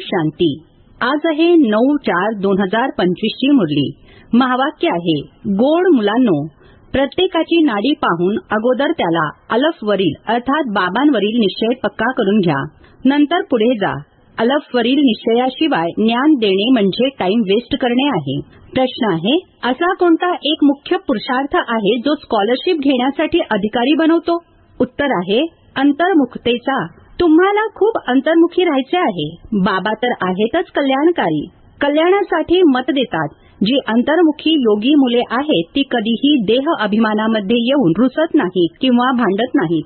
शांती. आज आहे नऊ चार दोन हजार पंचवीस ची मुरली. महावाक्य आहे गोड मुलांनो प्रत्येकाची नाडी पाहून अगोदर त्याला अलफवरील अर्थात बाबांवरील निश्चय पक्का करून घ्या. नंतर पुढे जा. अलफवरील निश्चयाशिवाय ज्ञान देणे म्हणजे टाइम वेस्ट करणे आहे. प्रश्न आहे असा कोणता एक मुख्य पुरुषार्थ आहे जो स्कॉलरशिप घेण्यासाठी अधिकारी बनवतो? उत्तर आहे अंतर्मुखतेचा. तुम्हाला खूप अंतर्मुखी राहायचे आहे. बाबा तर आहेतच कल्याणकारी. कल्याणासाठी मत देतात. जी अंतर्मुखी योगी मुले आहेत ती कधीही देह अभिमानामध्ये येऊन रुसत नाहीत किंवा भांडत नाहीत.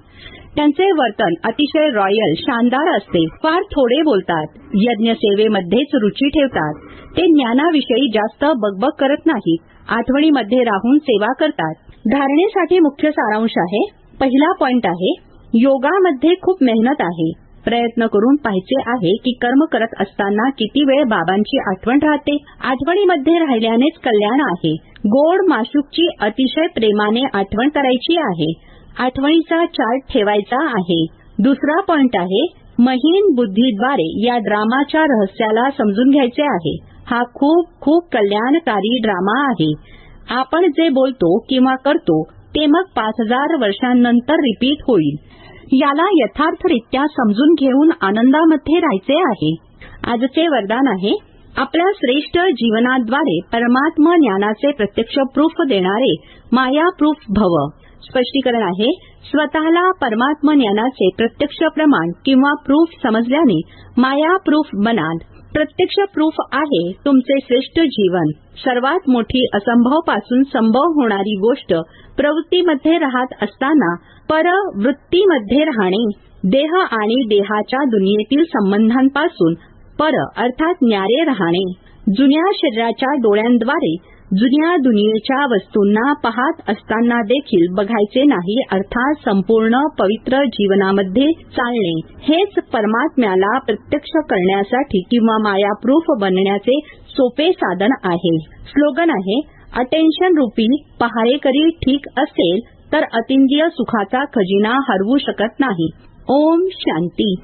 त्यांचे वर्तन अतिशय रॉयल शानदार असते. फार थोडे बोलतात. यज्ञ सेवेमध्येच रुची ठेवतात. ते ज्ञानाविषयी जास्त बगबग करत नाहीत. आठवणीमध्ये राहून सेवा करतात. धारणेसाठी मुख्य सारांश आहे. पहिला पॉइंट आहे योगामध्ये खूप मेहनत आहे. प्रयत्न करून पाहायचे आहे की कर्म करत असताना किती वेळ बाबांची आठवण राहते. आठवणीमध्ये राहिल्यानेच कल्याण आहे. गोड माशुकची अतिशय प्रेमाने आठवण करायची आहे. आठवणीचा चार्ट ठेवायचा आहे. दुसरा पॉइंट आहे महीन बुद्धीद्वारे या ड्रामाच्या रहस्याला समजून घ्यायचे आहे. हा खूप खूप कल्याणकारी ड्रामा आहे. आपण जे बोलतो किंवा करतो ते मग पाच हजार वर्षांनंतर रिपीट होईल. याला यथार्थरित्या समजून घेऊन आनंदामध्ये राहायचे आहे. आजचे वरदान आहे आपल्या श्रेष्ठ जीवनाद्वारे परमात्मा ज्ञानाचे प्रत्यक्ष प्रूफ देणारे माया प्रूफ भव. स्पष्टीकरण आहे स्वतःला परमात्म ज्ञानाचे प्रत्यक्ष प्रमाण किंवा प्रूफ समजल्याने माया प्रूफ बनाल. प्रत्यक्ष प्रूफ आहे तुमचे श्रेष्ठ जीवन. सर्वात मोठी असंभवपासून संभव होणारी गोष्ट प्रवृत्तीमध्ये राहत असताना परवृत्तीमध्ये राहणे देह आणि देहाच्या दुनियेतील संबंधांपासून पर अर्थात न्यारे राहणे जुन्या शरीराच्या डोळ्यांद्वारे जुन्या दुनियेच्या वस्तूंना पाहत असताना देखील बघायचे नाही अर्थात संपूर्ण पवित्र जीवनामध्ये चालणे. हेच परमात्म्याला प्रत्यक्ष करण्यासाठी किंवा मायाप्रूफ बनण्याचे सोपे साधन आहे. स्लोगन आहे अटेन्शन रुपी पहारेकरी ठीक असेल तर अतिंद्रिय सुखाचा खजिना हरवू शकत नाही. ओम शांती.